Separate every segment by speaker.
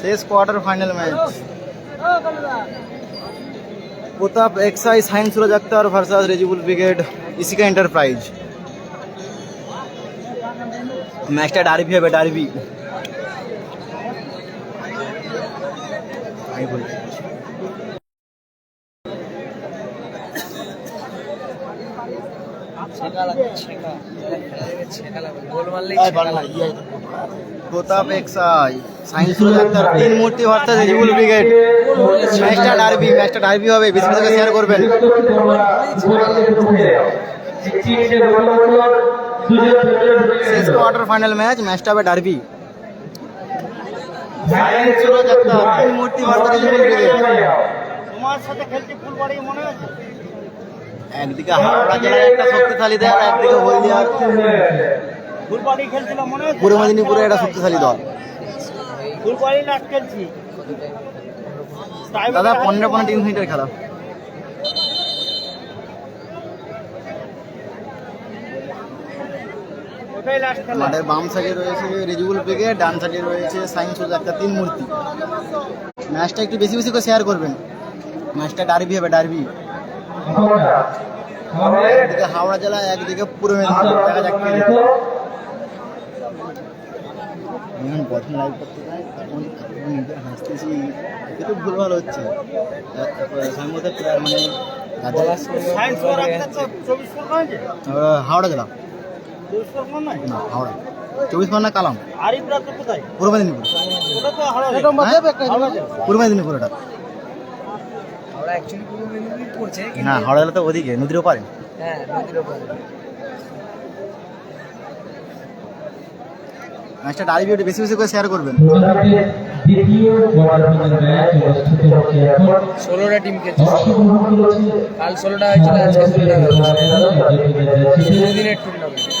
Speaker 1: শেষ quarter final match Pratap excise science Suraj Akhtar versus Rezibul brigade Isika enterprise ম্যাচটা derby হবে derby আমি বলি প্রতাপ এক্সাই সায়েন্স আক্তার তিন মূর্তি ভার্সাস রেজিবুল ব্রিগেড ম্যাচটা ডারবি ম্যাচটা ডারবি হবে বেশি বেশি করে শেয়ার করবেন। শেষ কোয়ার্টার ফাইনাল ম্যাচ ম্যাচটা হবে ডারবি তিন মূর্তি একদিকে হাওড়া জেলার একটা শক্তিশালী দল একদিকে হলদিয়ার
Speaker 2: মনে
Speaker 1: পূর্ব মেদিনীপুরের একটা শক্তিশালী দল। দাদা পনেরো পনেরো তিন মিনিটের খেলা। মাঠের বাম সাইডে রয়েছে রেজিবুল ব্রিগেড ডান সাইডে রয়েছে সায়েন্স সুজ একটা তিন মূর্তি। ম্যাচটা একটু বেশি বেশি করে শেয়ার করবেন। ম্যাচটা ডারবি হবে ডারবি একদিকে হাওড়া জেলা একদিকে পূর্ব মেদিনীপুর। দেখা যাক। যখন প্রথম লাইভ করতে যাই তখন নিজে হাসতেছি একটু ভুলভাল হচ্ছে। সম্ভবত প্রায় মানে হাওড়া জেলা।
Speaker 2: চব্বিশ পরগনা
Speaker 1: না হাওড়া। চব্বিশ পরগনা কালাম। পূর্ব মেদিনীপুর। হ্যাঁ? পূর্ব মেদিনীপুর
Speaker 3: পড়ছে
Speaker 1: না হাওড়া জেলা তো ওদিকে নদীর ওপারে।
Speaker 3: হ্যাঁ নদীর ওপারে।
Speaker 1: ম্যাচটা ডালি ভিডিও বেশি বেশি করে শেয়ার করবেন।
Speaker 3: ষোলোটা টিম খেলছে। কাল ষোলোটা হয়েছিল আজকে ষোলোটা দুদিনের টুর্নামেন্ট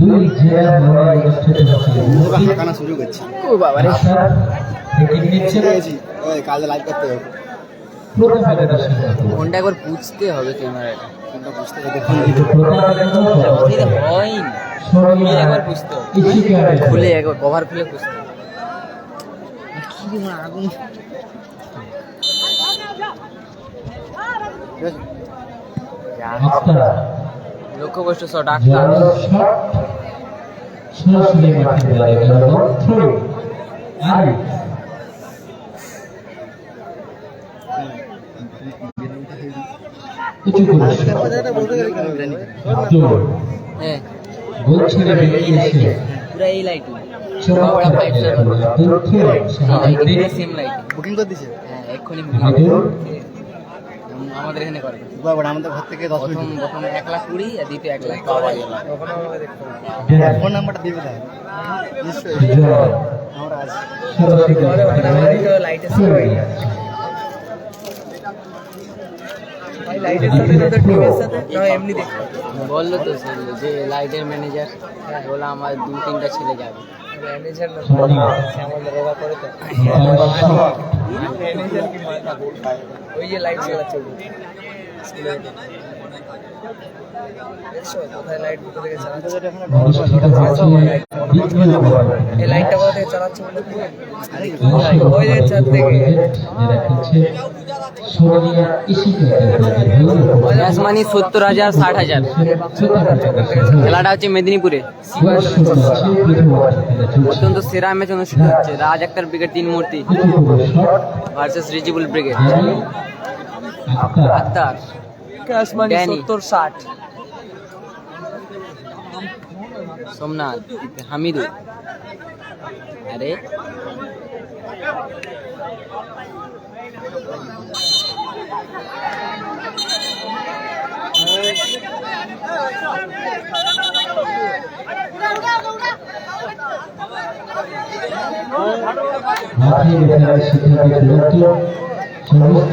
Speaker 4: দুই জেলার লড়াই অনুষ্ঠিত হচ্ছে।
Speaker 1: হাঁকানো সুযোগ হচ্ছে
Speaker 3: ও বাবারে।
Speaker 4: আসার থেকে নিচ্ছে।
Speaker 1: ওই কাজে লাইভ করতে হবে।
Speaker 4: প্রথম
Speaker 3: ফোনটা একবার বুঝতে হবে ক্যামেরাটা
Speaker 1: হবে দেখুন।
Speaker 4: কিন্তু
Speaker 3: হয়নি। একবার হবে। খুলে একবার কভার খুলে বুঝতে হবে।
Speaker 1: কি আগুন।
Speaker 3: লক্ষ্যবস্তু শট আক্তার
Speaker 4: সরাসরি মাঠে দাঁড়িয়ে গেল থ্রো আরিফ উঁচু
Speaker 3: হ্যাঁ।
Speaker 4: গোল ছেড়ে বেরিয়ে এসে
Speaker 3: পুরো এই light.
Speaker 4: Abdul throw
Speaker 3: same light
Speaker 1: booking করে। দিছে?
Speaker 3: হ্যাঁ এক্ষুনি আমাদের এখানে করে।
Speaker 1: বাবা আমাদের ঘর থেকে দশ
Speaker 3: প্রথম প্রথম এক লাখ কুড়ি আর দ্বিতীয় এক লাখ পাওয়া গেল
Speaker 4: ড্যান
Speaker 1: ফোন নাম্বারটা দিবে তাই নিশ্চয়ই আমরা আছি
Speaker 4: সরাসরি
Speaker 3: লাইটের লাইটের সাথে তোদের টিমের সাথে না এমনি দেখতে বলল তো যে লাইটের ম্যানেজার বলে আমার দু তিনটা ছেলে যাবে। ম্যানেজার না শ্যামল রোগা করে তো। ম্যানেজার কি মাথা ওই যে লাইট চালাচ্ছে কোথায় লাইট কোথা থেকে চালাচ্ছে?
Speaker 4: অনুষ্ঠিত হচ্ছে দ্বিতীয় কোয়ার্টার
Speaker 3: এই লাইটটা কোথা থেকে চালাচ্ছে বলে
Speaker 4: ওই যে চার থেকে যেটা খেলছে সোনালিয়া ইসিকা এন্টারপ্রাইজ
Speaker 3: আসমানি সত্তর হাজার ষাট হাজার। খেলাটা হচ্ছে মেদিনীপুরে। অত্যন্ত সেরা ম্যাচ অনুষ্ঠিত হচ্ছে। রাজ আক্তার ব্রিগেড তিন মূর্তি versus Rijibul brigade. Akhtar. Danny.
Speaker 2: ষাট।
Speaker 3: সোমনাথ হামিদু। আরে।
Speaker 4: সমস্ত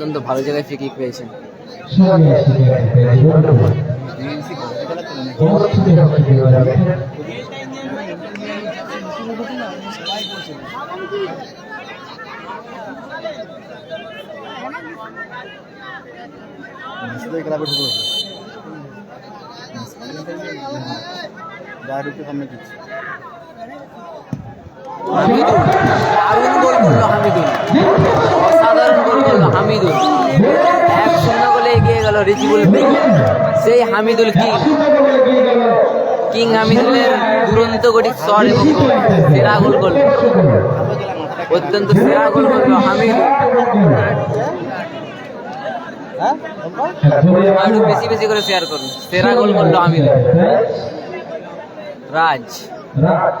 Speaker 4: অত্যন্ত ভালো জায়গায়
Speaker 3: ফ্রি কিক পেয়েছেন
Speaker 1: ঢুকে বাইরে একটু সামনে দিচ্ছি
Speaker 3: হামিদুল। দারুণ শূন্য গোলে এগিয়ে গেল রিজিবুল সেই হামিদুল কিং। কিং হামিদুলের দুরন্ত গটি শট এবং সেরা গোল করল। অত্যন্ত সেরা গোল করল হামিদুল।
Speaker 2: হ্যাঁ
Speaker 3: বেশি বেশি করে শেয়ার করুন। সেরা গোল করল হামিদুল। রাজ।
Speaker 4: রাজ।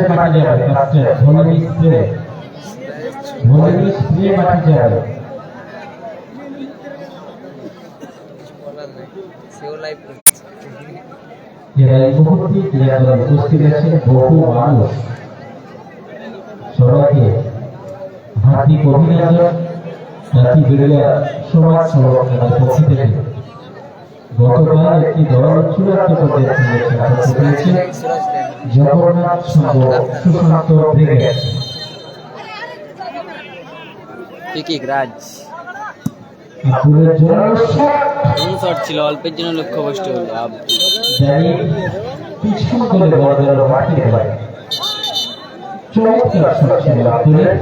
Speaker 4: ফার্স্টের মাঠে যাবে ফার্স্টের ধোনি স্প্রে ধোনি স্প্রে মাঠে যাবে উপস্থিত আছেন বহু মানুষ। সবাইকে হার্দিক অভিনন্দন। সমাজ সংরক্ষণের পক্ষ থেকে। গতকাল একটি দল চূড়ান্ত পর্যায়ে খেলেছে জগন্নাথ সংঘ সুশান্ত ব্রিগেড।
Speaker 3: ফ্রি রাজ
Speaker 4: আব্দুলের জন্য শট
Speaker 3: ছিল? অল্পের জন্য লক্ষ্যভ্রষ্ট হলো। আব্দুল
Speaker 4: জানি পিছন করে বড় বড় মাঠে গেল চমৎকার শট ছিল আব্দুলের।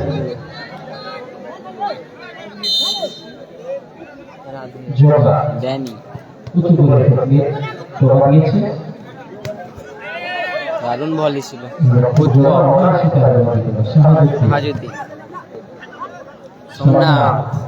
Speaker 4: জগা
Speaker 3: ড্যানি।
Speaker 4: উঁচু করে নিয়ে জগা দিয়েছে
Speaker 3: দারুণ বলই ছিল।
Speaker 4: সাহায্য
Speaker 3: সোমনাথ।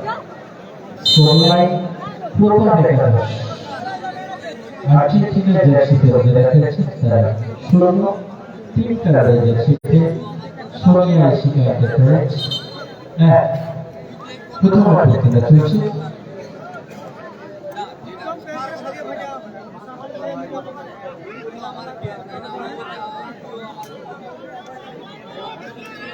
Speaker 4: সোমলাই প্রথম একাদশ আর্জেন্টিনার জার্সিতে যারা খেলছেন তারা শূন্য, তিন কালারের জার্সিতে সোনিয়া শিকায়ত ফ্রেঞ্চ এক প্রথম অর্থ খেলা চলছে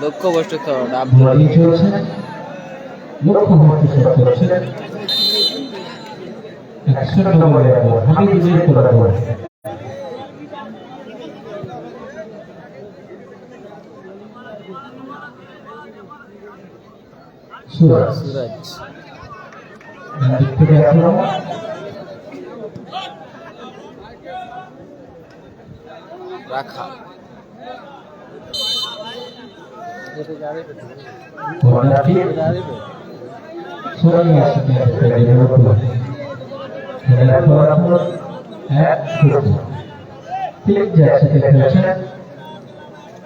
Speaker 3: গোলকিপার লক্ষ্য বস্তু তো আব্দুল
Speaker 4: সুরাজ।
Speaker 3: সুরজ। রাখা।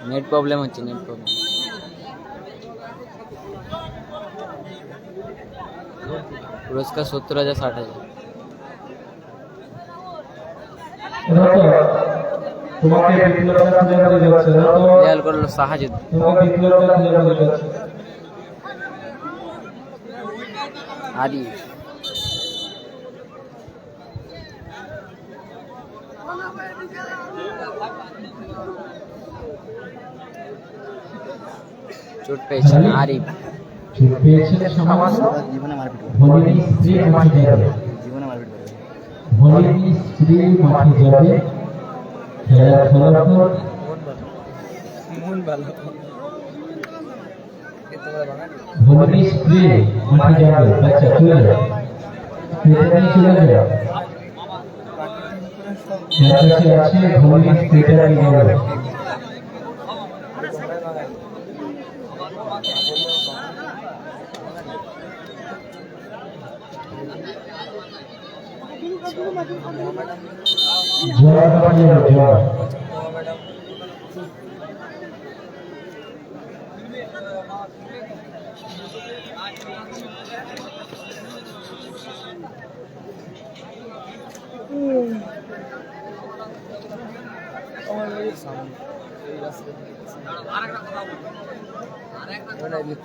Speaker 3: নেট প্রবলেম হচ্ছে নেট প্রবলেম পুরস্কার সত্তর হাজার ষাট হাজার
Speaker 4: রত তোমাকে
Speaker 3: দেয়াল করল সাহায্য।
Speaker 4: তোমাকে যাচ্ছে।
Speaker 3: চোট পেয়েছেন আরিফ।
Speaker 4: পেয়েছেন
Speaker 1: জীবনে মারপিট
Speaker 4: ভলিনি স্ত্রী মাঠে যাবে।
Speaker 1: জীবনে মারপিট করবে।
Speaker 4: ভলিনি স্ত্রী মাঠে যাবে।
Speaker 3: মন ভালো
Speaker 4: ভলিনি স্ত্রী মাঠে যাবে বাচ্চা চলে পেটে নিয়ে চলে যাবে যার কাছে আছে স্ত্রীটা নিয়ে যাবে বাবা জয়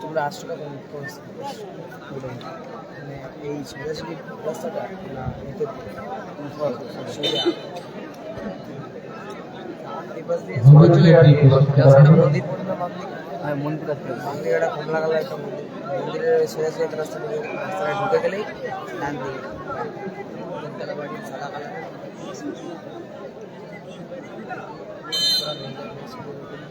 Speaker 2: তোমরা আসছো এই সোজাসুজি রাস্তাটা না ভিতর সোজা এই পাশ দিয়ে সোজা চলে যাবে রাস্তাটা মন্দির পর্যন্ত বাম দিকে
Speaker 1: আর মন্দির কাছে
Speaker 2: বাম দিকে একটা কমলা কালার একটা মন্দির মন্দিরের সোজা সোজা একটা রাস্তা ঢুকে রাস্তাটা ঢুকে গেলেই ডান দিকে তিনতলা বাড়ি সাদা কালার
Speaker 3: হামিদুল সোমনাথ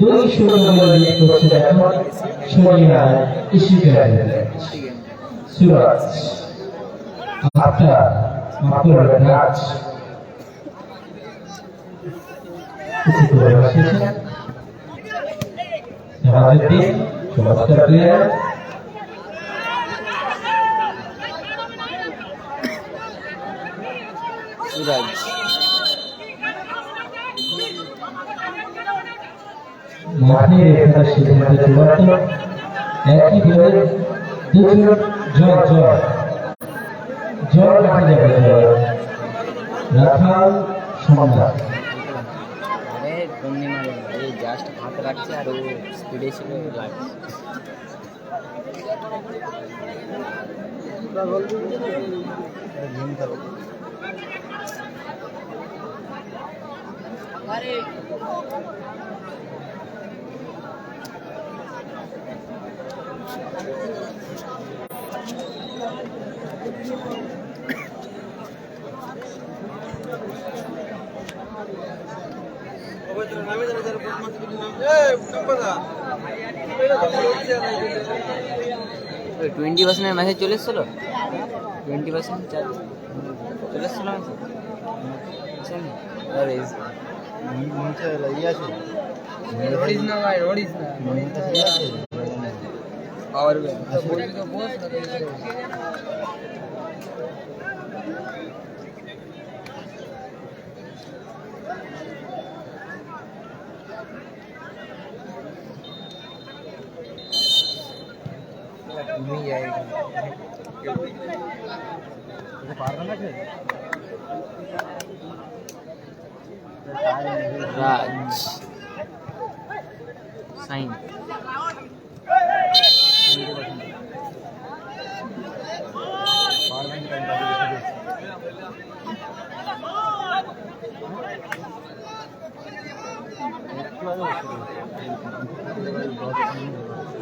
Speaker 4: দুই শূন্য গোলে সুরাজ। মাঠে রেখার সিদ্ধান্ত চূড়ান্ত একই দলের জয় জয়। জয় মাঠে যাবে জয় রাখাল সম্রাট
Speaker 3: আরে কমনি মারে এই জাস্ট হাতে রাখছে আর ও স্পিডে ছিল লাগছে টোয়েন্টি পার্সেন্টের মেসেজ চলে এসেছিল? টোয়েন্টি পার্সেন্ট চার্জ চলে আরে
Speaker 1: নিচে ইয়ে আছে।
Speaker 2: রোডিস না ভাই রোডিস না
Speaker 1: ইয়ে আছে
Speaker 2: পাওয়ার ব্যাংক বলবি তো বস না তো কিছু বলবি। ঘুমিয়ে যায়
Speaker 1: পারবেন আছে
Speaker 3: রাজ সাইন
Speaker 4: খেলার ফলাফল দুই শূন্য সভাপতি
Speaker 2: সাথে উঠে খেলাবে
Speaker 3: সাইন
Speaker 4: আরিফের
Speaker 3: কোন শট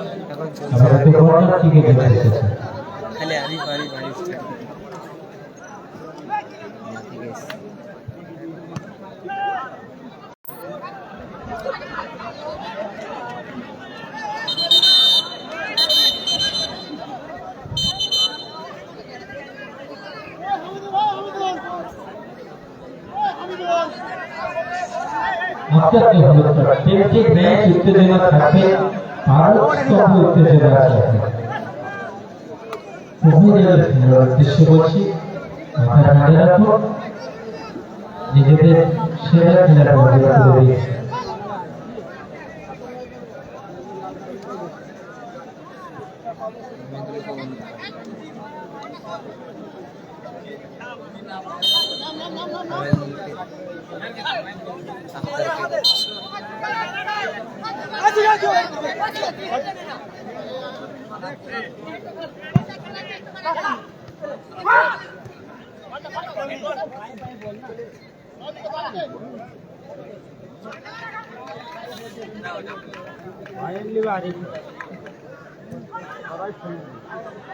Speaker 4: বাধা প্রতিহত হয়েছে
Speaker 2: এখন চলছে
Speaker 4: আমরা তো কর্নার থেকে বেঁচে এসেছি
Speaker 2: খালি আমি পারি পারি
Speaker 3: ঠিক
Speaker 4: আপনাকে হলো উত্তেজনা থাকবে। আরও স্তব্ধ উত্তেজনা আছে মহিলাদের উদ্দেশ্য বলছি মাথা ঠান্ডা রাখুন নিজেদের সেরা ব্যবস্থা করে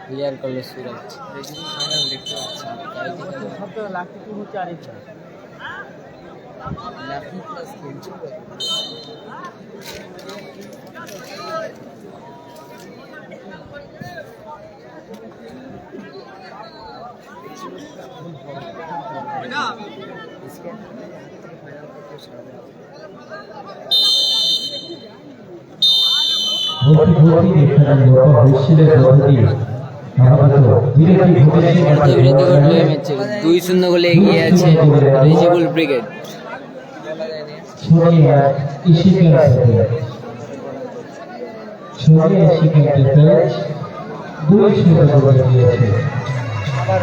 Speaker 3: ক্লিয়ার করল সুরজ
Speaker 2: ফাইনাল দেখতে পাচ্ছি লাকি প্লাস খেলছে
Speaker 4: ভর্তি ভর্তি এখানে লোক হয়েছিলের
Speaker 3: দুই শূন্য গোলে এগিয়ে আছে রেজিবুল ব্রিগেড
Speaker 4: ছড়িয়ে আর ইশিকের সাথে ছড়িয়ে ইশিকের ম্যাচ দুই শূন্য করে দিয়েছে
Speaker 2: আবার